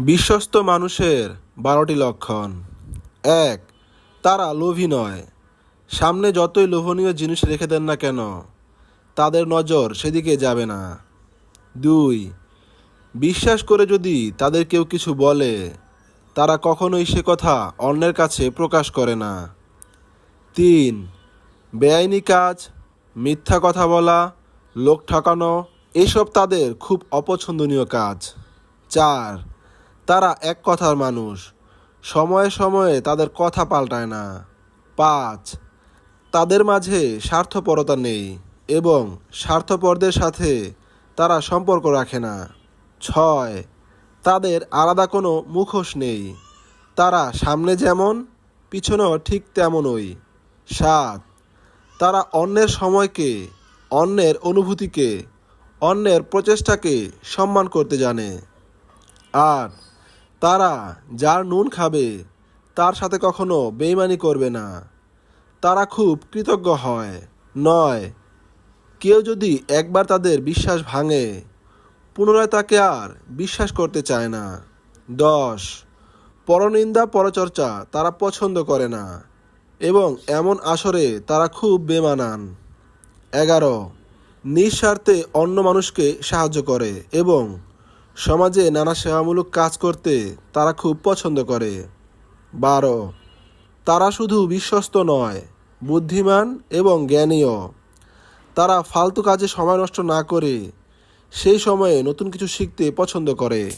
বিশ্বস্ত মানুষের বারোটি লক্ষণ। এক, তারা লোভী নয়। সামনে যতই লোভনীয় জিনিস রেখে দেন না কেন, তাদের নজর সেদিকে যাবে না। দুই, বিশ্বাস করে যদি তাদের কেউ কিছু বলে, তারা কখনোই সে কথা অন্যের কাছে প্রকাশ করে না। তিন, বেআইনি কাজ, মিথ্যা কথা বলা, লোক ঠকানো, এসব তাদের খুব অপছন্দনীয় কাজ। চার তারা এক কথার মানুষ। সময়ে সময়ে তাদের কথা পাল্টায় না। পাঁচ, তাদের মাঝে স্বার্থপরতা নেই এবং স্বার্থপরদের সাথে তারা সম্পর্ক রাখে না। ছয়, তাদের আলাদা কোনো মুখোশ নেই। তারা সামনে যেমন, পিছনেও ঠিক তেমনই। সাত, তারা অন্যের সময়কে, অন্যের অনুভূতিকে, অন্যের প্রচেষ্টাকে সম্মান করতে জানে। আট তারা যার নুন খাবে, তার সাথে কখনো বেইমানি করবে না। তারা খুব কৃতজ্ঞ হয়। নয়, কেউ যদি একবার তাদের বিশ্বাস ভাঙে, পুনরায় তাকে আর বিশ্বাস করতে চায় না। দশ, পরনিন্দা, পরচর্চা তারা পছন্দ করে না এবং এমন আসরে তারা খুব বেমানান এগারো, নিঃস্বার্থে অন্য মানুষকে সাহায্য করে এবং সমাজে নানা সেবামূলক কাজ করতে তারা খুব পছন্দ করে। বারো, তারা শুধু বিশ্বস্ত নয়, বুদ্ধিমান এবং জ্ঞানীয় তারা ফালতু কাজে সময় নষ্ট না করে সেই সময়ে নতুন কিছু শিখতে পছন্দ করে।